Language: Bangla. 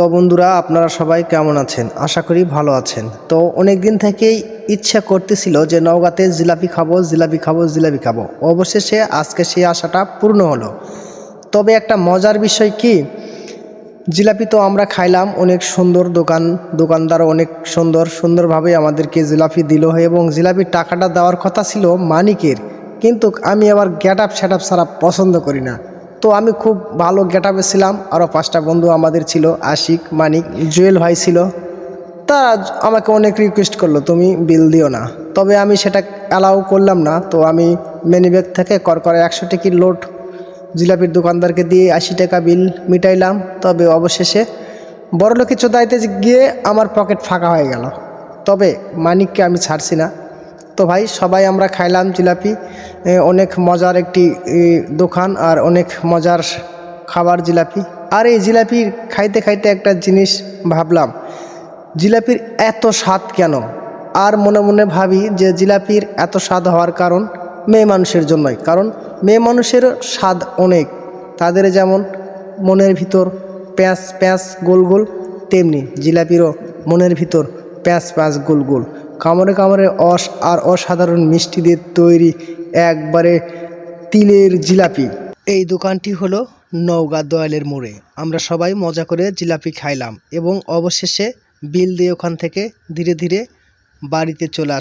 তো বন্ধুরা, আপনারা সবাই কেমন আছেন? আশা করি ভালো আছেন। তো অনেক দিন থেকেই ইচ্ছা করতেছিল যে নওগাঁতে জিলাপি খাব জিলাপি খাব জিলাপি খাব। অবশেষে আজকে সেই আশাটা পূর্ণ হলো। তবে একটা মজার বিষয় কি? জিলাপি তো আমরা খাইলাম, অনেক সুন্দর দোকান দোকানদার অনেক সুন্দর, সুন্দরভাবে আমাদেরকে জিলাপি দিল এবং জিলাপির টাকাটা দেওয়ার কথা ছিল মানিকের। কিন্তু আমি আবার গেট আপ আপ ছাড়া পছন্দ করি না। তো আমি খুব ভালো গেট ছিলাম। আরও পাঁচটা বন্ধু আমাদের ছিল, আশিক, মানিক, জুয়েল ভাই ছিল। তারা আমাকে অনেক রিকোয়েস্ট করল, তুমি বিল দিও না। তবে আমি সেটা অ্যালাউ করলাম না। তো আমি ব্যাগ থেকে কর করে একশো টিকিট লোড জিলাপির দোকানদারকে দিয়ে আশি টাকা বিল মিটাইলাম। তবে অবশেষে বড়লোকের চোদাইতে গিয়ে আমার পকেট ফাঁকা হয়ে গেল। তবে মানিককে আমি ছাড়ছি না। তো ভাই সবাই আমরা খাইলাম জিলাপি অনেক মজার একটি দোকান আর অনেক মজার খাবার জিলাপি। আর এই জিলাপি খাইতে খাইতে একটা জিনিস ভাবলাম, জিলাপির এত স্বাদ কেন? আর মনে মনে ভাবি যে জিলাপির এত স্বাদ হওয়ার কারণ মেয়ে মানুষের জন্যই। কারণ মেয়ে মানুষের স্বাদ অনেক, তাদের যেমন মনের ভিতর প্যাঁচ প্যাঁচ গোল গোল, তেমনি জিলাপিরও মনের ভিতর প্যাঁচ প্যাঁচ গোল গোল। কামড়ে কামড়ে অস আর অসাধারণ মিষ্টি দিয়ে তৈরি একবারে তিলের জিলাপি। এই দোকানটি হলো নওগাঁ দয়ালের মোড়ে। আমরা সবাই মজা করে জিলাপি খাইলাম এবং অবশেষে বিল দিয়ে ওখান থেকে ধীরে ধীরে বাড়িতে চলে আস